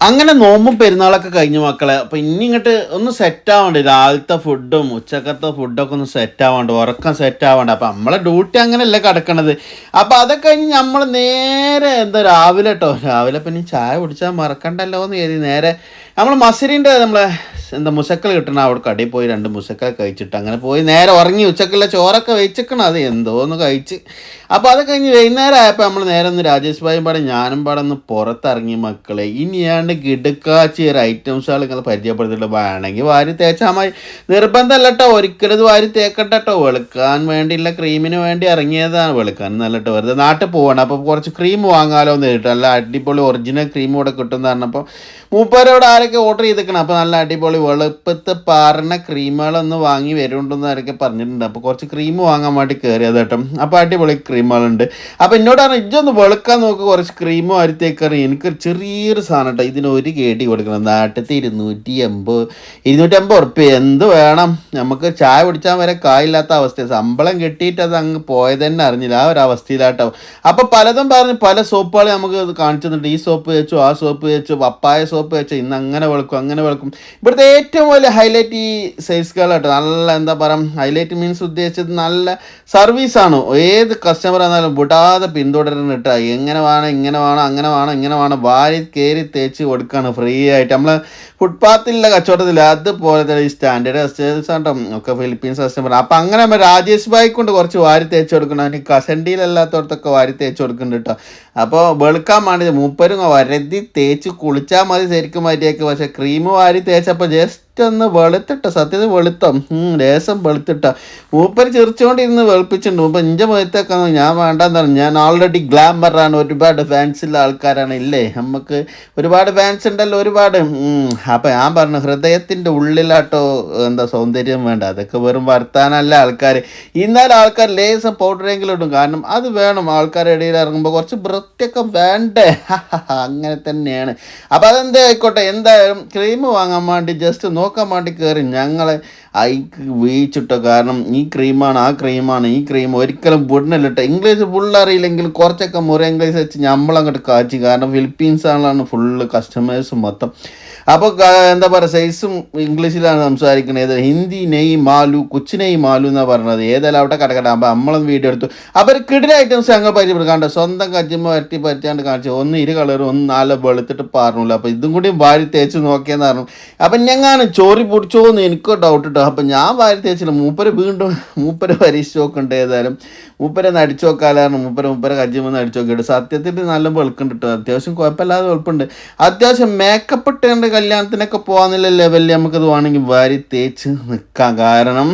അങ്ങനെ നോമ്പും പെരുന്നാളൊക്കെ കഴിഞ്ഞു മക്കളെ. അപ്പൊ ഇനി ഇങ്ങോട്ട് ഒന്ന് സെറ്റ് ആവണ്ടേ? രാവിലത്തെ ഫുഡും ഉച്ചക്കത്തെ ഫുഡൊക്കെ ഒന്ന് സെറ്റ് ആവണ്ട? ഉറക്കം സെറ്റ് ആവണ്ട? അപ്പൊ നമ്മളെ ഡ്യൂട്ടി അങ്ങനെയല്ല കിടക്കണത്. അപ്പൊ അതൊക്കെ കഴിഞ്ഞ് നമ്മൾ നേരെ എന്താ രാവിലെ കേട്ടോ രാവിലെ പിന്നെ ചായ കുടിച്ചാൽ മറക്കണ്ടല്ലോ എന്ന് കരുതി നേരെ നമ്മൾ മസരിന്റെ നമ്മളെ എന്താ മുസക്കൽ കിട്ടണം അവിടെ കടയിൽ പോയി രണ്ട് മുസക്കൽ കഴിച്ചിട്ട് അങ്ങനെ പോയി. നേരെ ഉറങ്ങി ഉച്ചക്കുള്ള ചോറൊക്കെ വെച്ചിക്കണം. അത് എന്തോന്ന് കഴിച്ച്. അപ്പോൾ അത് കഴിഞ്ഞ് വൈകുന്നേരം ആയപ്പോൾ നമ്മൾ നേരെ ഒന്ന് രാജേഷ് ഭായും പാടെ ഞാനും പാടെ ഒന്ന് പുറത്തിറങ്ങി മക്കളെ. ഇനിയാണ്ട് കിടുക്കാച്ചി ഒരു ഐറ്റംസുകൾ നിങ്ങൾ പരിചയപ്പെടുത്തിയിട്ട് വേണമെങ്കിൽ വാരി തേച്ചാൽ മതി. നിർബന്ധമല്ല കേട്ടോ ഒരിക്കലും വാരി തേക്കട്ടെ കേട്ടോ വെളുക്കാൻ വേണ്ടിയുള്ള ക്രീമിന് വേണ്ടി ഇറങ്ങിയതാണ് വെളുക്കാൻ. നല്ല കേട്ടോ വെറുതെ നാട്ടിൽ പോവാണ്. അപ്പോൾ കുറച്ച് ക്രീം വാങ്ങാലോ എന്ന് കേട്ടോ. നല്ല അടിപൊളി ഒറിജിനൽ ക്രീം ഇവിടെ കിട്ടും പറഞ്ഞപ്പോൾ മൂപ്പരോട് ആരൊക്കെ ഓർഡർ ചെയ്തേക്കണം. അപ്പോൾ നല്ല അടിപൊളി വെളുപ്പത്ത് പാറിന ക്രീമുകളൊന്ന് വാങ്ങി വരുന്നുണ്ടെന്ന് ആരൊക്കെ പറഞ്ഞിട്ടുണ്ട്. അപ്പോൾ കുറച്ച് ക്രീം വാങ്ങാൻ വേണ്ടി കയറിയത് കേട്ടോ. അപ്പോൾ അടിപൊളി ക്രീമുകളുണ്ട്. അപ്പോൾ എന്നോട് പറഞ്ഞു ഇജ്ജൊന്ന് വെളുക്കാൻ നോക്ക് കുറച്ച് ക്രീമും അരുത്തേക്കറി എനിക്ക് ചെറിയൊരു സാധനം കേട്ടോ. ഇതിന് ഒരു കേടി കൊടുക്കണം. നാട്ടിലത്തെ ഇരുന്നൂറ്റി എൺപത് ഇരുന്നൂറ്റി അമ്പത് ഉറുപ്പ്യ. എന്ത് വേണം? നമുക്ക് ചായ കുടിച്ചാൽ വരെ കായില്ലാത്ത അവസ്ഥ ശമ്പളം കിട്ടിയിട്ട് അത് അങ്ങ് പോയത് തന്നെ അറിഞ്ഞില്ല. ആ ഒരു അവസ്ഥയിലാട്ടോ. അപ്പോൾ പലതും പറഞ്ഞ് പല സോപ്പുകൾ നമുക്ക് കാണിച്ചു ഈ സോപ്പ് വെച്ചു ആ സോപ്പ് വെച്ചു പപ്പായ സോപ്പ് വെച്ചു ഇന്ന് അങ്ങനെ വെളുക്കും അങ്ങനെ വെളുക്കും. ഇവിടുത്തെ ഏറ്റവും വലിയ ഹൈലൈറ്റ് ഈ സെയിൽസ് കേട്ടോ. നല്ല എന്താ പറയുക ഹൈലൈറ്റ് മീൻസ് ഉദ്ദേശിച്ചത് നല്ല സർവീസാണ് ഏത് കസ്റ്റമർ ആണെന്നാലും വിടാതെ പിന്തുടരുന്ന കേട്ടോ. എങ്ങനെ വേണം ഇങ്ങനെ വേണം അങ്ങനെ വേണം ഇങ്ങനെ വേണം. വാരി കയറി തേച്ച് കൊടുക്കുകയാണ് ഫ്രീ ആയിട്ട്. നമ്മൾ ഫുട്പാത്തിലുള്ള കച്ചവടത്തിൽ അതുപോലെ തന്നെ ഈ സ്റ്റാൻഡേർഡ് കസ്റ്റേഴ്സ് കേട്ടോ. ഒക്കെ ഫിലിപ്പീൻസ് കസ്റ്റമർ അപ്പം അങ്ങനെ നമ്മൾ രാജേഷ് ബായി കൊണ്ട് കുറച്ച് വാരി തേച്ച് കൊടുക്കണം. അതിന് കസണ്ടിയിലല്ലാത്തടത്തൊക്കെ വാരി തേച്ച് കൊടുക്കുന്നുണ്ട് കേട്ടോ. അപ്പോൾ വെളുക്കാൻ വേണ്ടി മൂപ്പരും വരതി തേച്ച് കുളിച്ചാൽ മതി ശരിക്കും മര്യാദയ്ക്ക് പക്ഷേ ക്രീം വാരി തേച്ചപ്പോൾ ജസ്റ്റ് ഒന്ന് വെളുത്തിട്ട സത്യത്തിൽ വെളുത്തം ലേശം വെളുത്തിട്ട. മൂപ്പര് ചിരിച്ചുകൊണ്ടിരുന്ന് വെളുപ്പിച്ചിട്ടുണ്ട്. മൂപ്പ ഇഞ്ച മുഖത്തൊക്കെ ഞാൻ വേണ്ടെന്ന് പറഞ്ഞു. ഞാൻ ഓൾറെഡി ഗ്ലാമറാണ് ഒരുപാട് ഫാൻസുള്ള ആൾക്കാരാണ് ഇല്ലേ? നമുക്ക് ഒരുപാട് ഫാൻസ് ഉണ്ടല്ലോ ഒരുപാട്. അപ്പം ഞാൻ പറഞ്ഞു ഹൃദയത്തിന്റെ ഉള്ളിലാട്ടോ എന്താ സൗന്ദര്യം വേണ്ട. അതൊക്കെ വെറും വർത്താനല്ല ആൾക്കാർ ഇന്നാലും ആൾക്കാർ ലേസം പൗഡറെങ്കിലും ഇടും. കാരണം അത് വേണം ആൾക്കാരുടെ ഇടയിൽ ഇറങ്ങുമ്പോൾ കുറച്ച് വൃത്തിയൊക്കെ വേണ്ടേ? അങ്ങനെ തന്നെയാണ് അപ്പം അതെന്തായിക്കോട്ടെ എന്തായാലും ക്രീം വാങ്ങാൻ വേണ്ടി ജസ്റ്റ് നോക്കാൻ വേണ്ടി കയറി ഞങ്ങളെ ഐക്ക് വീഴ്ചിട്ടോ കാരണം ഈ ക്രീമാണ് ആ ക്രീമാണ് ഈ ക്രീം ഒരിക്കലും വിടണില്ല ഇംഗ്ലീഷ് ഫുൾ അറിയില്ലെങ്കിൽ കുറച്ചൊക്കെ മുറി ഇംഗ്ലീഷ് വെച്ച് നമ്മളങ്ങോട്ട് കാച്ചി. കാരണം ഫിലിപ്പീൻസ് ആളാണ് ഫുള്ള് കസ്റ്റമേഴ്സ് മൊത്തം. അപ്പോൾ എന്താ പറയുക സൈസും ഇംഗ്ലീഷിലാണ് സംസാരിക്കുന്നത്. ഹിന്ദി നെയ് മാലു കൊച്ചു നെയ് മാലു എന്നാണ് പറഞ്ഞത്. ഏതായാലും അവിടെ കിടക്കട്ടെ അപ്പോൾ വീഡിയോ എടുത്തു. ഒരു കിടില ഐറ്റംസ് ഞങ്ങൾ പരിചയപ്പെടുക്കാണ്ട് സ്വന്തം കജ്ജിമ്മ വരട്ടി പറ്റാണ്ട് കാണിച്ചു. ഒന്ന് ഇരു കളർ ഒന്ന് നാല് വെളുത്തിട്ട് പറഞ്ഞില്ല അപ്പോൾ ഇതും കൂടി വാരി തേച്ച് നോക്കിയെന്ന് പറഞ്ഞു. അപ്പം ഞങ്ങാണ് ചോറി പൊടിച്ചോ എന്ന് എനിക്ക് ഡൗട്ട് ഇട്ടോ. അപ്പം ഞാൻ വാരി തേച്ചില്ല. മൂപ്പര് വീണ്ടും മൂപ്പര് പരീക്ഷിച്ച് നോക്കണ്ട് ഏതായാലും. മൂപ്പരെ അടിച്ചു നോക്കാലാണ് മൂപ്പര് മൂപ്പരെ കജ്ജിമെന്ന് അടിച്ചു നോക്കിയിട്ട്. സത്യത്തിൽ നല്ല വെളുക്കുണ്ട് കേട്ടോ അത്യാവശ്യം കുഴപ്പമില്ലാതെ വെളുപ്പുണ്ട്. അത്യാവശ്യം മേക്കപ്പ് ഇട്ടേണ്ട കല്യാണത്തിനൊക്കെ പോകാന്നുള്ള ലെവലിൽ നമുക്കത് വേണമെങ്കിൽ വാരി തേച്ച് നിൽക്കാം. കാരണം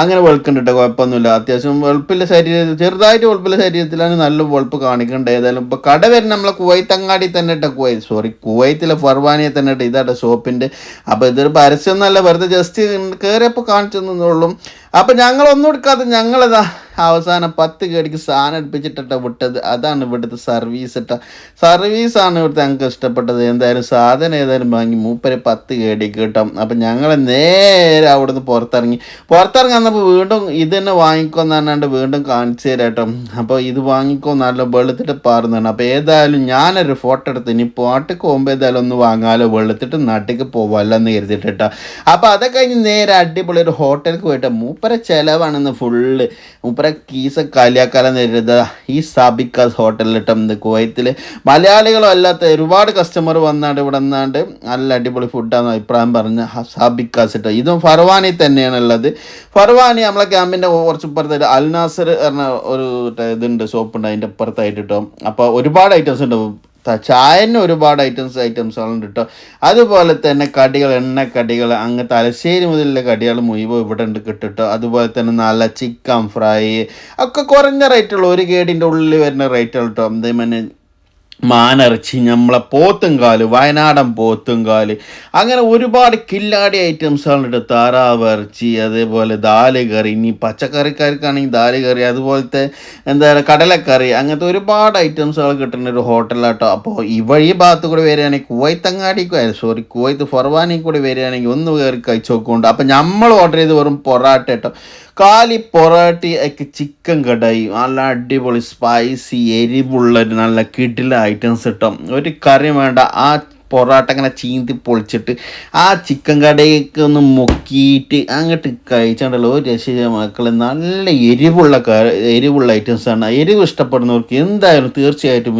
അങ്ങനെ വെളുക്കുന്നുണ്ട് കുഴപ്പമൊന്നുമില്ല. അത്യാവശ്യം വെളുപ്പില്ല ശരീരം ചെറുതായിട്ട് വെളുപ്പില്ല ശരീരത്തിലാണ് നല്ല വെളുപ്പ് കാണിക്കേണ്ടത് ഏതായാലും ഇപ്പോൾ കട വരുന്ന നമ്മളെ കുവൈത്തങ്ങാടി തന്നെ ഇട്ട കുവൈത്ത് സോറി കുവൈത്തിലെ ഫർവാനിയെ തന്നെ ഇട്ട ഇതാട്ടോ ഷോപ്പിന്റെ അപ്പോൾ ഇതൊരു പരസ്യമൊന്നുമല്ല വെറുതെ ജസ്റ്റ് കയറിയപ്പോൾ കാണിച്ചു തന്നുള്ളൂ അപ്പോൾ ഞങ്ങളൊന്നും എടുക്കാതെ ഞങ്ങളിതാ അവസാനം പത്ത് കേടിക്ക് സാധനം എടുപ്പിച്ചിട്ടിട്ട വിട്ടത്. അതാണ് ഇവിടുത്തെ സർവീസ് ഇട്ട സർവീസാണ് ഇവിടുത്തെ ഞങ്ങൾക്ക് ഇഷ്ടപ്പെട്ടത്. എന്തായാലും സാധനം ഏതായാലും വാങ്ങി മൂപ്പര് പത്ത് കേടിക്ക് കിട്ടും. അപ്പം ഞങ്ങൾ നേരെ അവിടുന്ന് പുറത്തിറങ്ങി പുറത്തിറങ്ങി വന്നപ്പോൾ വീണ്ടും ഇത് തന്നെ വാങ്ങിക്കോന്ന് പറഞ്ഞാണ്ട് വീണ്ടും കാണിച്ചു തരാട്ടോ. അപ്പോൾ ഇത് വാങ്ങിക്കോ നല്ല വെള്ളത്തിട്ട് പാർന്നാണ്. അപ്പോൾ ഏതായാലും ഞാനൊരു ഫോട്ടോ എടുത്ത് ഇനി പാട്ടിക്ക് പോകുമ്പോൾ ഏതായാലും ഒന്ന് വാങ്ങാലോ. വെള്ളത്തിട്ട് നാട്ടിലേക്ക് പോവാമല്ലോ എന്ന് കേട്ടോ അപ്പോൾ അതൊക്കെ കഴിഞ്ഞ് നേരെ അടിപൊളി ഒരു ഹോട്ടലിലേക്ക് പോയിട്ട് മൂപ്പര ചിലവാണെന്ന് ഫുള്ള് മൂപ്പര കീസ കാലിയാക്കാലെന്ന് നേരിടുക ഈ സാബിക്കാസ് ഹോട്ടലിൽ ഇന്ന് കുവൈത്തിൽ മലയാളികളോ അല്ലാത്ത ഒരുപാട് കസ്റ്റമർ വന്നാണ്ട് ഇവിടെ നിന്നാണ്ട് നല്ല അടിപൊളി ഫുഡാണെന്ന് അഭിപ്രായം പറഞ്ഞ സാബിക്കാസ് ഇട്ടോ ഇതും ഫർവാനി തന്നെയാണ് ഉള്ളത് ഫർവാനി നമ്മളെ ക്യാമ്പിന്റെ കുറച്ച് ഇപ്പുറത്തായിട്ട് അൽനാസർ പറഞ്ഞ ഒരു ഇതുണ്ട് ഉണ്ട് അതിന്റെ ഇപ്പുറത്തായിട്ട് കിട്ടും അപ്പോൾ ഒരുപാട് ഐറ്റംസ് ഉണ്ട്. ചായന് ഒരുപാട് ഐറ്റംസ് ഐറ്റംസുകളുണ്ട് കേട്ടോ അതുപോലെ തന്നെ കടികൾ എണ്ണക്കടികൾ അങ്ങ് തലശ്ശേരി മുതലുള്ള കടികൾ മുഴുവൻ ഇവിടെ ഉണ്ട് കിട്ടിട്ടോ അതുപോലെ തന്നെ നല്ല ചിക്കൻ ഫ്രൈ ഒക്കെ കുറഞ്ഞ റേറ്റുള്ള ഒരു കേടിന്റെ ഉള്ളിൽ വരുന്ന റേറ്റുകൾ കേട്ടോ അതേപോലെ മാനിറച്ചി നമ്മളെ പോത്തുംകാൽ വയനാടൻ പോത്തുംകാൽ അങ്ങനെ ഒരുപാട് കില്ലാടി ഐറ്റംസുകളുണ്ട് താറാവിറച്ചി അതേപോലെ ദാൽ കറി ഇനി പച്ചക്കറിക്കാർക്കാണെങ്കിൽ ദാൽ കറി അതുപോലത്തെ എന്താ പറയുക കടലക്കറി അങ്ങനത്തെ ഒരുപാട് ഐറ്റംസുകൾ കിട്ടുന്ന ഒരു ഹോട്ടലാട്ടോ അപ്പോൾ ഈ വഴി ഭാഗത്ത് കൂടെ വരികയാണെങ്കിൽ കുവൈത്തങ്ങാടി സോറി കുവൈത്ത് ഫൊർവാനി കൂടെ വരികയാണെങ്കിൽ ഒന്ന് കയറി കഴിച്ചു നോക്കുന്നുണ്ട്. അപ്പം നമ്മൾ ഓർഡർ ചെയ്ത് വെറും പൊറാട്ട കേട്ടോ കാലി പൊറാട്ടി ഒക്കെ ചിക്കൻ കടായി. നല്ല അടിപൊളി സ്പൈസി എരിവുള്ള നല്ല കിടില ഐറ്റംസ് കിട്ടും ഒരു കറി വേണ്ട ആ പൊറോട്ട ഇങ്ങനെ ചീന്തി പൊളിച്ചിട്ട് ആ ചിക്കൻ കടയൊക്കെ ഒന്ന് മുക്കിയിട്ട് അങ്ങോട്ട് കഴിച്ചാണ്ടല്ലോ. മക്കൾ മക്കളെ. നല്ല എരിവുള്ള എരിവുള്ള ഐറ്റംസാണ് എരിവ് ഇഷ്ടപ്പെടുന്നവർക്ക് എന്തായാലും തീർച്ചയായിട്ടും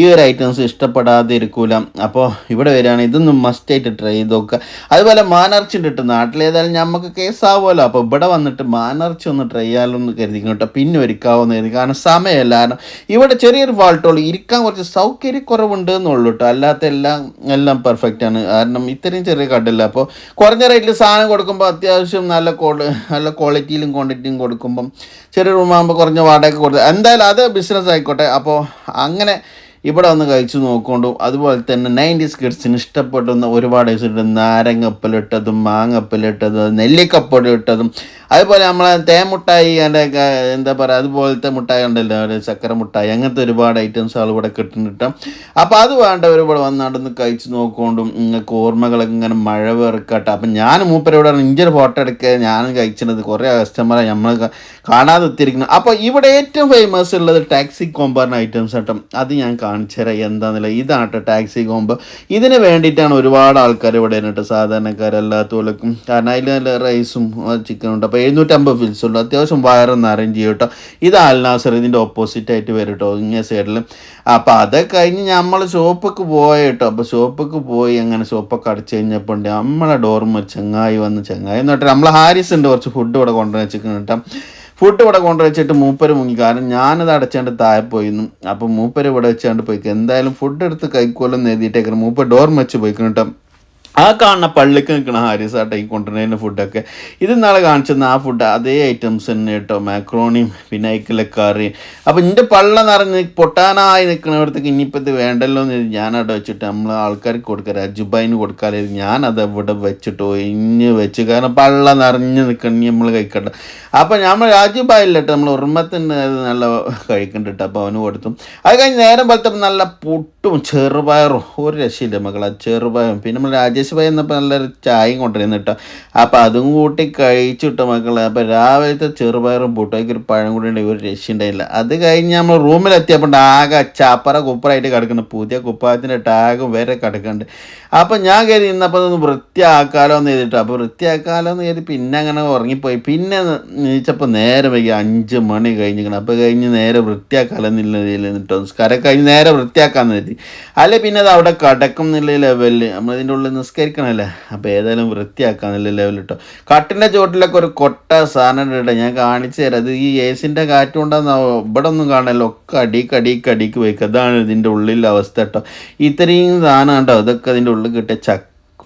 ഈ ഒരു ഐറ്റംസ് ഇഷ്ടപ്പെടാതെ ഇരിക്കൂല. അപ്പോൾ ഇവിടെ വരികയാണെങ്കിൽ ഇതൊന്നും മസ്റ്റായിട്ട് ട്രൈ ചെയ്ത് നോക്കുക. അതുപോലെ മാനർച്ചി ഇട്ട് നാട്ടിലേതായാലും നമുക്ക് കേസാവുമല്ലോ അപ്പോൾ ഇവിടെ വന്നിട്ട് മാനർച്ചി ഒന്ന് ട്രൈ ചെയ്യാമെന്ന് കരുതി കേട്ടോ. പിന്നെ ഒരുക്കാവുന്ന കരുതി. കാരണം സമയമല്ല. കാരണം ഇവിടെ ചെറിയൊരു ഫാൾട്ടുള്ളൂ ഇരിക്കാൻ കുറച്ച് സൗകര്യക്കുറവുണ്ട് എന്നുള്ളൂ കേട്ടോ. അല്ലാത്ത എല്ലാം എല്ലാം പെർഫെക്റ്റ് ആണ്. കാരണം ഇത്രയും ചെറിയ കടല്ല അപ്പോൾ കുറഞ്ഞ റേറ്റിൽ സാധനം കൊടുക്കുമ്പോൾ അത്യാവശ്യം നല്ല നല്ല ക്വാളിറ്റിയിലും ക്വാണ്ടിറ്റിയും കൊടുക്കുമ്പം ചെറിയ റൂമാകുമ്പോൾ കുറഞ്ഞ വാടക കൊടുത്ത് എന്തായാലും അത് ബിസിനസ് ആയിക്കോട്ടെ. അപ്പോൾ അങ്ങനെ ഇവിടെ വന്ന് കഴിച്ചു നോക്കൊണ്ടു അതുപോലെ തന്നെ നയന്റീസ് കിഡ്സിന് ഇഷ്ടപ്പെടുന്ന ഒരുപാട് ഐസുണ്ട് നാരങ്ങപ്പലിട്ടതും മാങ്ങപ്പലിട്ടതും നെല്ലിക്കപ്പൊടി ഇട്ടതും അതുപോലെ നമ്മളെ തേമുട്ടായി അതിന്റെ എന്താ പറയുക അതുപോലത്തെ മുട്ടായി ഉണ്ടല്ലോ ഒരു ചക്കര മുട്ടായി അങ്ങനത്തെ ഒരുപാട് ഐറ്റംസ് ഇവിടെ കിട്ടുന്നുണ്ട് അപ്പോൾ അത് വേണ്ടവർ ഇവിടെ വന്നാണ്ടൊന്ന് കഴിച്ച് നോക്കിക്കൊണ്ടും നിങ്ങൾക്ക് ഓർമ്മകളൊക്കെ ഇങ്ങനെ മഴ വെറുക്കട്ടെ. അപ്പം ഞാൻ മൂപ്പരോട് ഇഞ്ചൊരു ഫോട്ടോ എടുക്കുക ഞാനും കഴിച്ചിട്ടുണ്ട് കുറേ കസ്റ്റമറെ നമ്മൾ കാണാതെ എത്തിയിരിക്കുന്നു. അപ്പോൾ ഇവിടെ ഏറ്റവും ഫേമസ് ഉള്ളത് ടാക്സി കോമ്പാറിന് ഐറ്റംസ് കേട്ടോ അത് ഞാൻ കാണിച്ചു തരാം എന്താണെന്നില്ല ഇതാണ് കേട്ടോ ടാക്സി കോമ്പ് ഇതിന് വേണ്ടിയിട്ടാണ് ഒരുപാട് ആൾക്കാർ ഇവിടെ കേട്ടോ സാധാരണക്കാരെല്ലാത്തോലക്കും. കാരണം അതിൽ നല്ല റൈസും ചിക്കനും ഉണ്ട് എഴുന്നൂറ്റമ്പത് ഫിൽസ് ഉണ്ട് അത്യാവശ്യം വയറൊന്ന് അറേഞ്ച് ചെയ്യും കേട്ടോ. ഇത് അൽനാസർ ഇതിന്റെ ഓപ്പോസിറ്റ് ആയിട്ട് വരും കേട്ടോ ഇങ്ങനെ സൈഡിൽ അപ്പോൾ അത് കഴിഞ്ഞ് നമ്മൾ ഷോപ്പൊക്കെ പോയ കേട്ടോ. അപ്പോൾ ഷോപ്പൊക്കെ പോയി അങ്ങനെ ഷോപ്പൊക്കെ അടച്ചു കഴിഞ്ഞപ്പോൾ ഉണ്ട് നമ്മളെ ഡോർമ ചങ്ങായി വന്ന് ചങ്ങായി എന്ന് പറഞ്ഞാൽ നമ്മളെ ഹാരിസ് ഉണ്ട് കുറച്ച് ഫുഡ് ഇവിടെ കൊണ്ടുവന്ന് വെച്ചിരിക്കുന്നു കേട്ടോ. ഫുഡ് ഇവിടെ കൊണ്ടുവച്ചിട്ട് മൂപ്പര് മുങ്ങി. കാരണം ഞാനത് അടച്ചാണ്ട് താഴെ പോയിരുന്നു അപ്പം മൂപ്പര് ഇവിടെ വെച്ചാണ്ട് പോയിക്കും എന്തായാലും ഫുഡ് എടുത്ത് കഴിക്കുമല്ലോ എന്ന് മൂപ്പർ ഡോർ വെച്ച് പോയിക്കണം കേട്ടോ. ആ കാണുന്ന പള്ളിക്ക് നിൽക്കണ ഹാരിസ് ആട്ടെ ഈ കൊണ്ടുവരുന്ന ഫുഡൊക്കെ ഇത് ഇന്നാളെ കാണിച്ചിരുന്ന ആ ഫുഡ് അതേ ഐറ്റംസ് തന്നെ കേട്ടോ മാക്രോണിയും പിന്നെ അയക്കിലെ കറി അപ്പം എന്റെ പള്ള നിറഞ്ഞ് പൊട്ടാനായി നിൽക്കണവിടത്തേക്ക് ഇനിയിപ്പോൾ ഇത് വേണ്ടല്ലോ എന്ന് ഞാൻ വെച്ചിട്ട് നമ്മൾ ആൾക്കാർക്ക് കൊടുക്കാറ് അജുബൈന് കൊടുക്കാതെ ഞാനത് ഇവിടെ വെച്ചിട്ടോ ഇഞ്ഞ് വെച്ച്. കാരണം പള്ള നിറഞ്ഞ് നിൽക്കണം നമ്മൾ കഴിക്കണ്ട. അപ്പം നമ്മൾ രാജുബായില്ലട്ടോ നമ്മൾ ഉറുമത്തിന് നല്ല കഴിക്കണ്ടിട്ട് അപ്പോൾ അവന് കൊടുത്തു. അത് കഴിഞ്ഞ് നേരം പോലത്തെ നല്ല പുട്ടും ചെറുപയറും. ഒരു രക്ഷയില്ല മക്കളെ. ചെറുപയറും. പിന്നെ നമ്മൾ രാജേഷ് ഭായി എന്നപ്പോൾ നല്ലൊരു ചായയും കൊണ്ടുവരുന്നു കേട്ടോ. അപ്പോൾ അതും കൂട്ടി കഴിച്ചിട്ട് മക്കളെ. അപ്പോൾ രാവിലത്തെ ചെറുപയറും പുട്ടും അതിലേക്ക് ഒരു പഴം കൂടി ഉണ്ടെങ്കിൽ ഒരു രക്ഷ ഉണ്ടായില്ല. അത് കഴിഞ്ഞ് നമ്മൾ റൂമിലെത്തിയപ്പോൾ ആകെ ചാപ്പറ കുപ്പറായിട്ട് കിടക്കുന്നു. പുതിയ കുപ്പായത്തിന്റെ ടാഗും വേറെ കിടക്കുന്നുണ്ട്. അപ്പോൾ ഞാൻ കയറി ഇന്നപ്പോൾ ഒന്ന് വൃത്തിയാക്കാലോ എന്ന് ചെയ്തിട്ട് അപ്പോൾ വൃത്തിയാക്കാലോ എന്ന് കയറി പിന്നെ അങ്ങനെ ഉറങ്ങിപ്പോയി. പിന്നെ നീച്ചപ്പോൾ നേരെ വൈകി അഞ്ച് മണി കഴിഞ്ഞിരിക്കണം അപ്പോൾ കഴിഞ്ഞ് നേരെ വൃത്തിയാക്കാലോ എന്നുള്ള ഇതിൽ നിന്നിട്ടോ നിസ്കാരം കഴിഞ്ഞ് നേരെ വൃത്തിയാക്കാമെന്ന് കരുതി. അല്ലെ പിന്നെ അത് അവിടെ കിടക്കും എന്നുള്ള ലെവലിൽ നമ്മളിതിന്റെ ഉള്ളിൽ നിസ്കരിക്കണമല്ലേ അപ്പോൾ ഏതായാലും വൃത്തിയാക്കാന്നുള്ള ലെവലിൽ കേട്ടോ കട്ടിന്റെ ചുവട്ടിലൊക്കെ ഒരു കൊട്ട സാധനം ഇടട്ടെ ഞാൻ കാണിച്ചു തരാം. അത് ഈ ഏസിന്റെ കാറ്റ് കൊണ്ടാന്ന് ഇവിടെ ഒന്നും കാണല്ലോ ഒക്കെ അടിക്ക് അടിക്ക് അടിക്ക് വയ്ക്കുക അതാണ് ഇതിന്റെ ഉള്ളിലെ അവസ്ഥ കേട്ടോ. ഇത്രയും സാധനം കേട്ടോ ഇതൊക്കെ അതിന്റെ ഉള്ളിൽ കിട്ടിയ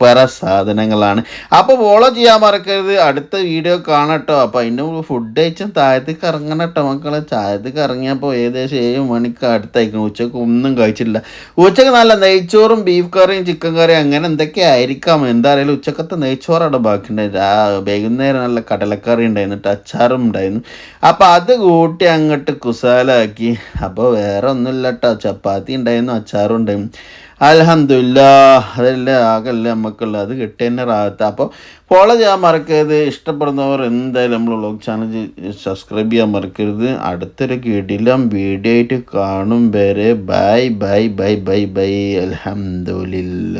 ചക്കര സാധനങ്ങളാണ്. അപ്പോൾ ഫോളോ ചെയ്യാൻ മറക്കരുത്. അടുത്ത വീഡിയോ കാണട്ടോ. അപ്പോൾ അതിന്റെ ഫുഡ് കഴിച്ചും താഴത്തേക്ക് ഇറങ്ങണം കേട്ടോ മക്കളെ. താഴത്തേക്ക് ഇറങ്ങിയപ്പോൾ ഏകദേശം ഏഴ് മണിക്ക് അടുത്തായിരിക്കും. ഉച്ചയ്ക്ക് ഒന്നും കഴിച്ചില്ല ഉച്ചയ്ക്ക് നല്ല നെയ്ച്ചോറും ബീഫ് കറിയും ചിക്കൻ കറിയും അങ്ങനെ എന്തൊക്കെ ആയിരിക്കാം? എന്തായാലും ഉച്ചക്കത്തെ നെയ്ച്ചോറാണ് ബാക്കി ആ വൈകുന്നേരം നല്ല കടലക്കറി ഉണ്ടായിരുന്നു. അച്ചാറും ഉണ്ടായിരുന്നു. അപ്പോൾ അത് കൂട്ടി അങ്ങോട്ട് കുസാലാക്കി അപ്പോൾ വേറെ ഒന്നുമില്ല കേട്ടോ ചപ്പാത്തി ഉണ്ടായിരുന്നു അച്ചാറും ഉണ്ടായിരുന്നു. അലഹമില്ല അതല്ലേ ആകല്ലേ നമുക്കുള്ള അത് കിട്ടിയന്നെ റാഹത്ത്. അപ്പോൾ ഫോളോ ചെയ്യാൻ മറക്കരുത്. ഇഷ്ടപ്പെടുന്നവർ എന്തായാലും നമ്മൾ വ്ളോഗ് ചാനൽ സബ്സ്ക്രൈബ് ചെയ്യാൻ മറക്കരുത്. അടുത്തൊരു കിടിലം വീഡിയോ ആയിട്ട് കാണും വരെ. Bye bye bye bye bye അലഹമില്ല